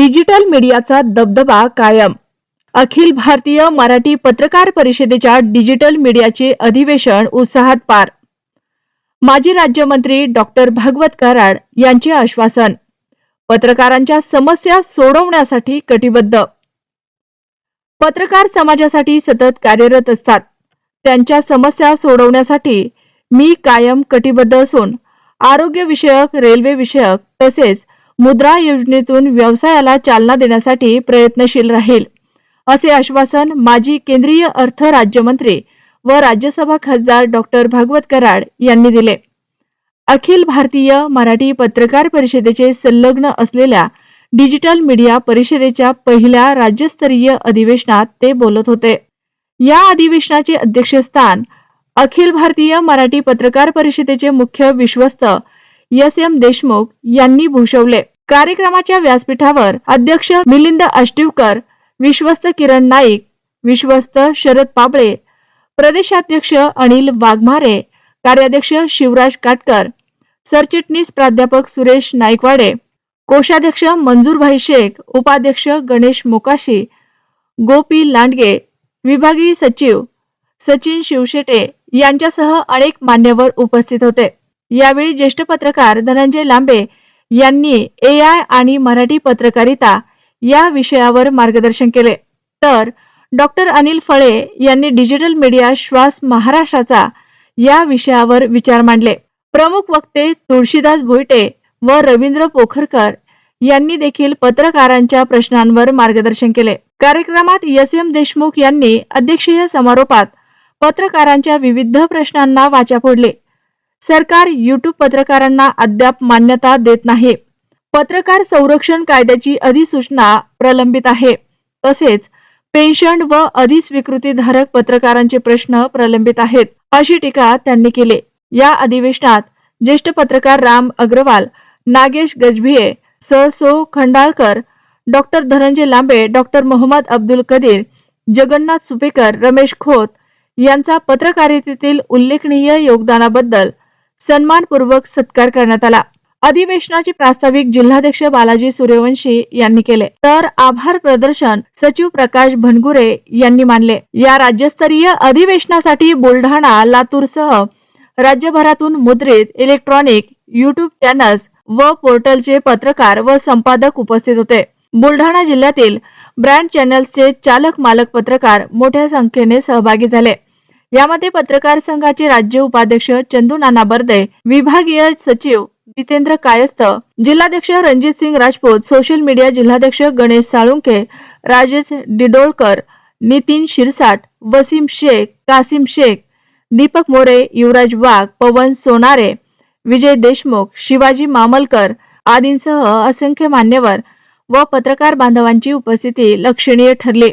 Digital मीडियाचा दबदबा कायम. अखिल भारतीय मराठी पत्रकार परिषदेच्या डिजिटल मीडियाचे अधिवेशन उत्साहात पार. माजी राज्यमंत्री डॉक्टर भागवत कराड यांचे आश्वासन पत्रकारांच्या समस्या सोडवण्यासाठी कटिबद्ध. पत्रकार समाजासाठी सतत कार्यरत असतात. त्यांच्या समस्या सोडवण्यासाठी मी कायम कटिबद्ध असून आरोग्यविषयक रेल्वेविषयक रेल्वे विषयक तसेच मुद्रा योजनेतून व्यवसायाला चालना देण्यासाठी प्रयत्नशील राहील असे आश्वासन माजी केंद्रीय अर्थ राज्यमंत्री व राज्यसभा खासदार डॉक्टर भागवत कराड यांनी दिले. अखिल भारतीय मराठी पत्रकार परिषदेचे संलग्न असलेल्या डिजिटल मीडिया परिषदेच्या पहिल्या राज्यस्तरीय अधिवेशनात ते बोलत होते. या अधिवेशनाचे अध्यक्षस्थान अखिल भारतीय मराठी पत्रकार परिषदेचे मुख्य विश्वस्त एस एम देशमुख यांनी भूषवले. कार्यक्रमाच्या व्यासपीठावर अध्यक्ष मिलिंद अष्टीवकर विश्वस्त किरण नाईक विश्वस्त शरद पाबळे प्रदेशाध्यक्ष अनिल वाघमारे कार्याध्यक्ष शिवराज काटकर सरचिटणीस प्राध्यापक सुरेश नाईकवाडे कोषाध्यक्ष मंजूरभाई शेख उपाध्यक्ष गणेश मोकाशी गोपी लांडगे विभागीय सचिव सचिन शिवशेटे यांच्यासह अनेक मान्यवर उपस्थित होते. यावेळी ज्येष्ठ पत्रकार धनंजय लांबे यांनी ए आय आणि मराठी पत्रकारिता या विषयावर मार्गदर्शन केले. तर डॉक्टर अनिल फळे यांनी डिजिटल मीडिया श्वास महाराष्ट्राचा या विषयावर विचार मांडले. प्रमुख वक्ते तुळशीदास भोईटे व रवींद्र पोखरकर यांनी देखील पत्रकारांच्या प्रश्नांवर मार्गदर्शन केले. कार्यक्रमात एस एम देशमुख यांनी अध्यक्षीय समारोपात पत्रकारांच्या विविध प्रश्नांना वाचा फोडले. सरकार युट्यूब पत्रकारांना अद्याप मान्यता देत नाही. पत्रकार संरक्षण कायद्याची अधिसूचना प्रलंबित आहे. तसेच पेन्शन व अधिस्वीकृतीधारक पत्रकारांचे प्रश्न प्रलंबित आहेत अशी टीका त्यांनी केली. या अधिवेशनात ज्येष्ठ पत्रकार राम अग्रवाल नागेश गजभिये सहसो खंडाळकर डॉक्टर धनंजय लांबे डॉक्टर मोहम्मद अब्दुल कदीर जगन्नाथ सुपेकर रमेश खोत यांचा पत्रकारितेतील उल्लेखनीय योगदानाबद्दल सन्मानपूर्वक सत्कार करण्यात आला. अधिवेशनाचे प्रास्ताविक जिल्हाध्यक्ष बालाजी सूर्यवंशी यांनी केले. तर आभार प्रदर्शन सचिव प्रकाश भनगुरे यांनी मानले. या राज्यस्तरीय अधिवेशनासाठी बुलढाणा लातूरसह राज्यभरातून मुद्रित इलेक्ट्रॉनिक युट्यूब चॅनल्स व पोर्टलचे पत्रकार व संपादक उपस्थित होते. बुलढाणा जिल्ह्यातील ब्रँड चॅनल्सचे चालक मालक पत्रकार मोठ्या संख्येने सहभागी झाले. यामध्ये पत्रकार संघाचे राज्य उपाध्यक्ष चंदू नाना बर्दे विभागीय सचिव जितेंद्र कायस्थ जिल्हाध्यक्ष रणजित सिंग राजपूत सोशल मीडिया जिल्हाध्यक्ष गणेश साळुंके राजेश डिडोळकर नितीन शिरसाट वसीम शेख कासिम शेख दीपक मोरे युवराज वाघ पवन सोनारे विजय देशमुख शिवाजी मामलकर आदींसह असंख्य मान्यवर व पत्रकार बांधवांची उपस्थिती लक्षणीय ठरली.